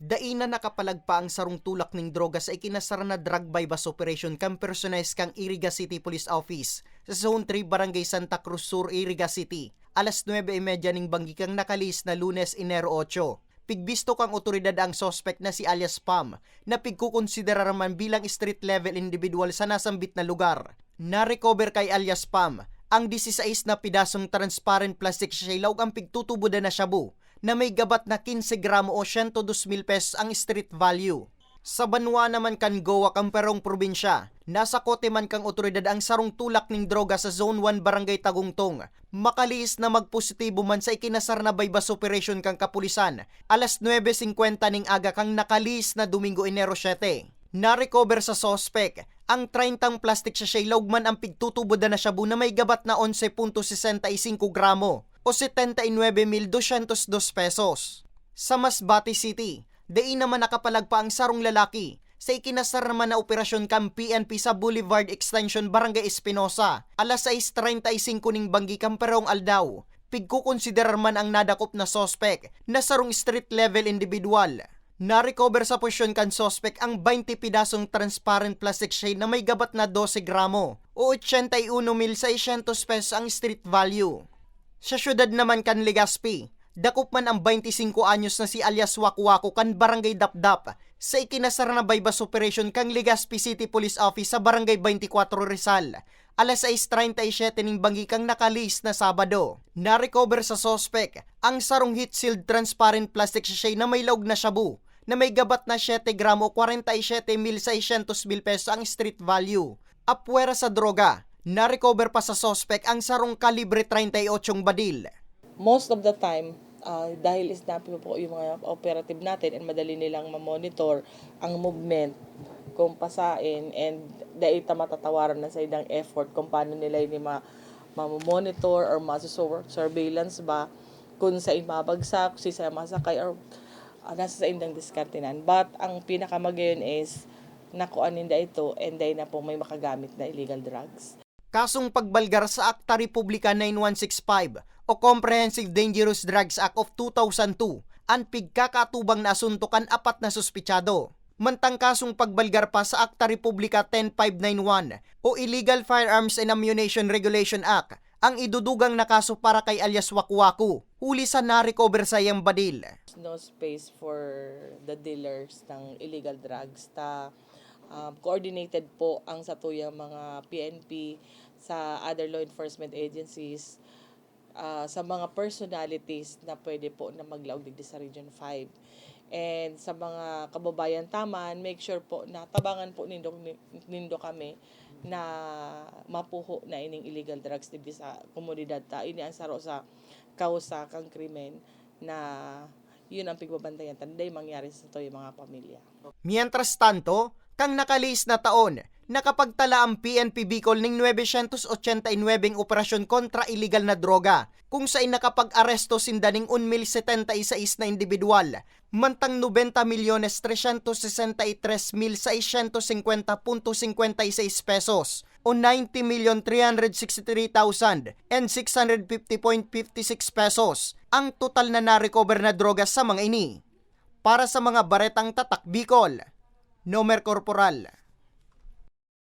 Daina nakapalagpa ang sarong tulak ng droga sa ikinasara na drug bypass operation kang personalis kang Iriga City Police Office sa Zone 3 Barangay Santa Cruz Sur, Iriga City. Alas 9.30 ning banggi kang nakalis na lunes Enero 8. Pigbisto kang otoridad ang suspect na si alias Pam na pigkukonsidera man bilang street level individual sa nasambit na lugar. Na-recover kay alias Pam ang 16 na pidasong transparent plastic shaylaw ang pigtutubo na shabu na may gabat na 15 gramo o 102 mil pesos ang street value. Sa Banwa naman kan Goa kang perong probinsya, nasa kote man kang otoridad ang sarong tulak ng droga sa Zone 1 Barangay Tagungtong. Makaliis na magpositibo man sa ikinasar na bypass operation kang kapulisan, alas 9.50 ning aga kang nakaliis na Domingo Enero 7. Na-recover sa sospek ang 30 plastic sachet logman ang pigtutubo na shabu na may gabat na 11.65 gramo o 79,202 pesos. Sa Masbate City, dai naman nakapalagpa ang sarong lalaki sa ikinasar naman na operasyon kang PNP sa Boulevard Extension Barangay Espinosa, alas 6.35 ning banggi kang perong aldaw. Pigkukonsiderar man ang nadakop na sospek na sarong street level individual. Na-recover sa posisyon kan sospek ang 20 pidasong transparent plastic shade na may gabat na 12 gramo o 81,600 pesos ang street value. Sa syudad naman kan Legazpi, dakop man ang 25 anyos na si alias Wakwako kan Barangay Dapdap sa ikinasara na bypass operation kang Legazpi City Police Office sa Barangay 24 Rizal. Alas 6.37 ning banggi kang nakalis na Sabado. Na-recover sa sospek ang sarong heat sealed transparent plastic sachet na may laog na shabu na may gabat na 7 gramo 47,600 mil pesos ang street value. Apwera sa droga, na-recover pa sa sospek ang sarong kalibre 38 badil. most of the time, ah, dahil snappy po yung mga operative natin and madali nilang ma-monitor ang movement kung pasain and daita matatawaran na sa idang effort kung paano nila ini ma monitor or masusur surveillance ba kung sa mabagsak, si sa masakay or ah, nasa sa indang diskartinan. But ang pinakamagayon is nakuan ninda ito and dahil na po may makagamit na illegal drugs. Kasong pagbalgar sa Akta Republika 9165 o Comprehensive Dangerous Drugs Act of 2002 ang pigkakatubang na asuntukan apat na suspitsado. Mantang kasong pagbalgar pa sa Akta Republika 10591 o Illegal Firearms and Ammunition Regulation Act ang idudugang na kaso para kay alias Wakwaku. Huli sa na-recover sa iyang badil. no space for the dealers ng illegal drugs. Ta um, coordinated po ang satuyang mga PNP sa other law enforcement agencies ah, sa mga personalities na pwede po na maglaog digdi sa Region 5. And sa mga kababayan taman, make sure po na tabangan po nindo, nindo kami na mapuho na ining illegal drugs digdi sa komunidad ta. Ini ang saro sa kausa kang krimen na yun ang pigbabantayan tanday mangyari sa to yung mga pamilya. Mientras tanto, kang nakalis na taon, nakapagtala ang PNP Bicol ng 989 operasyon kontra illegal na droga, kung saan nakapag-aresto sinda ng 1,076 na individual, mantang 90 milyones 363 mil 650.56 pesos o 90 million 363,000 and 650.56 pesos ang total na na-recover na droga sa mga ini. Para sa mga baretang tatak Bicol, Nomer Corporal.